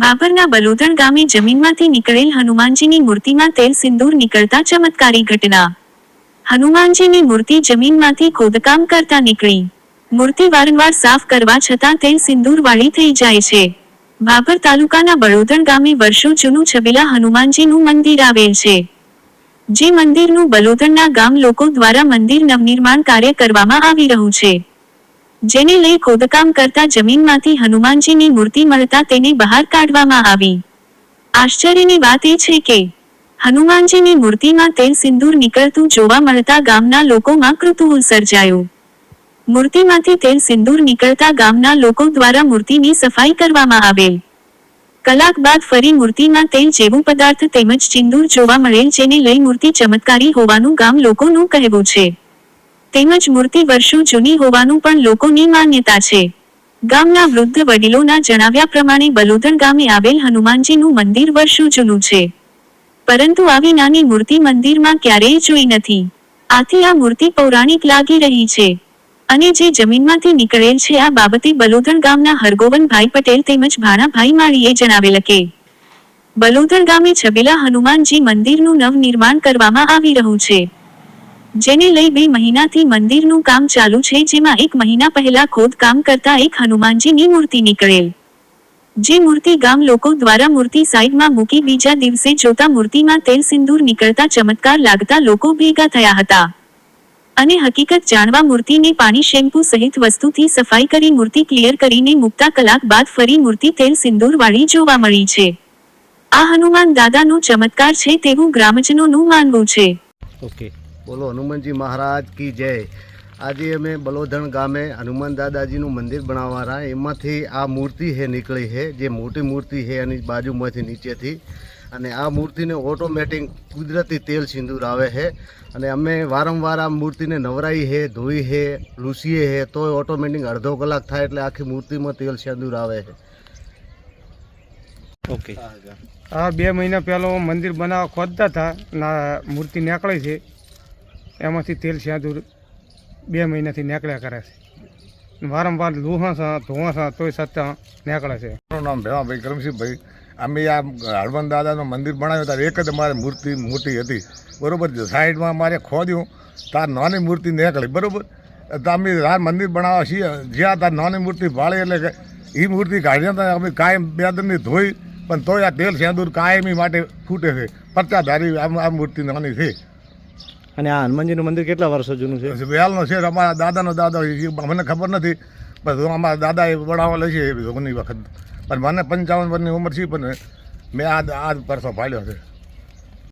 ભાભરના બલોદણ ગામે જમીનમાંથી નીકળેલ હનુમાનજીની મૂર્તિમાં તેલ સિંદૂર નીકળતા ચમત્કારી ઘટના. હનુમાનજીની મૂર્તિ જમીનમાંથી ખોદકામ કરતા નીકળી. મૂર્તિ વારંવાર સાફ કરવા છતાં તેલ સિંદૂર વાળી થઈ જાય છે. બાબર તાલુકાના બળોદણ ગામે વર્ષો જૂનું છબીલા હનુમાનજીનું મંદિર આવેલ છે. જે મંદિરનું બલોદણના ગામ લોકો દ્વારા મંદિર નવનિર્માણ કાર્ય કરવામાં આવી રહ્યું છે. જેને લઈ ખોદકામ કરતા જમીનમાંથી હનુમાનજીની મૂર્તિ મળતા તેને બહાર કાઢવામાં આવી. આશ્ચર્યની વાત એ છે કે, હનુમાનજીની મૂર્તિમાં તેલ સિંદૂર નીકળતું જોવા મળતા ગામના લોકોમાં કૃતુહુલ સર્જાયું. મૂર્તિમાંથી તેલ સિંદૂર નીકળતા ગામના લોકો દ્વારા મૂર્તિની સફાઈ કરવામાં આવેલ. કલાક બાદ ફરી મૂર્તિમાં તેલ જેવું પદાર્થ તેમજ ચિંદૂર જોવા મળેલ જેને લઈ મૂર્તિ ચમત્કારી હોવાનું ગામ લોકોનું કહેવું છે. તેમજ મૂર્તિ વર્ષો જૂની હોવાનું પણ લોકોની માન્યતા છે. ગામના વૃદ્ધ વડીલોના જણાવ્યા પ્રમાણે બલોદણ ગામે આવેલ હનુમાનજીનું મંદિર વર્ષો જૂનું છે. પરંતુ આવી નાની મૂર્તિ મંદિરમાં ક્યારેય જોઈ નથી. આથી આ મૂર્તિ પૌરાણિક લાગી રહી છે. અને જે જમીનમાંથી નીકળેલ છે આ બાબતે બલોદણ ગામના હરગોવનભાઈ પટેલ તેમજ ભાણાભાઈ માળીએ જણાવેલ કે બલોદણ ગામે છબીલા હનુમાનજી મંદિરનું નવનિર્માણ કરવામાં આવી રહ્યું છે. જેને લઈ બે મહિનાથી મંદિરનું કામ ચાલુ છે, જેમાં એક મહિના પહેલા ખોદકામ કરતા એક હનુમાનજીની મૂર્તિ નીકળેલ. જે મૂર્તિ ગામ લોકો દ્વારા મૂર્તિ સાઈડમાં મૂકી બીજા દિવસે જોતા મૂર્તિમાં તેલ સિંદૂર નીકળતા ચમત્કાર લાગતા લોકો ભેગા થયા હતા. અને હકીકત જાણવા મૂર્તિને પાણી શેમ્પૂ સહિત વસ્તુથી સફાઈ કરી મૂર્તિ ક્લિયર કરીને મુકતા કલાક બાદ ફરી મૂર્તિ તેલ સિંદૂર વાળી જોવા મળી છે. આ હનુમાન દાદાનો ચમત્કાર છે તેવું ગ્રામજનોનું માનવું છે. ઓકે બોલો હનુમાનજી મહારાજ કી જય. આજે અમે બલોધણ ગામે હનુમાન દાદાજીનું મંદિર બનાવવાના. એમાંથી આ મૂર્તિ હે નીકળી છે જે મોટી મૂર્તિ છે એની બાજુમાંથી નીચેથી. અને આ મૂર્તિને ઓટોમેટિક કુદરતી તેલ સિંદૂર આવે છે અને અમે વારંવાર આ મૂર્તિને નવરાઈ છે ધોઈ છે લૂસીએ છે તોય ઓટોમેટિક અડધો કલાક થાય એટલે આખી મૂર્તિમાં તેલ સિંદૂર આવે છે ઓકે. હા બે મહિના પહેલાં મંદિર બનાવવા ખોદતા હતા ના મૂર્તિ નીકળે છે. એમાંથી તેલ સિંદૂર બે મહિનાથી નીકળ્યા કરે છે. વારંવાર લુહા છે તોય સત્તા નીકળે છે. મારું નામ ભેવાભાઈ કરમસિંહભાઈ. અમે આ હળવંત દાદાનું મંદિર બનાવ્યું ત્યારે એક જ અમારે મૂર્તિ મોટી હતી. બરાબર સાઈડમાં અમારે ખોદ્યું, તાર નાની મૂર્તિ નીકળી, બરાબર? તો અમે રાત મંદિર બનાવવા છીએ. જ્યાં તાર નાની મૂર્તિ ભાળી એટલે કે એ મૂર્તિ કાઢીને તો અમે કાયમ બે દિનની ધોઈ, પણ તોય આ તેલ સેંદૂર કાયમી માટે ફૂટે છે. પચાધારી આ મૂર્તિ નાની છે. અને આ હનુમાનજીનું મંદિર કેટલા વર્ષો જૂનું છે? વ્યાલનો છે, અમારા દાદાનો દાદા, એ મને ખબર નથી, પણ અમારા દાદાએ બનાવવા લે છે ઘણી વખત. પણ મને પંચાવન વર્ષની ઉંમર છે, પણ મેં આ આ પરસો ફાળ્યો છે.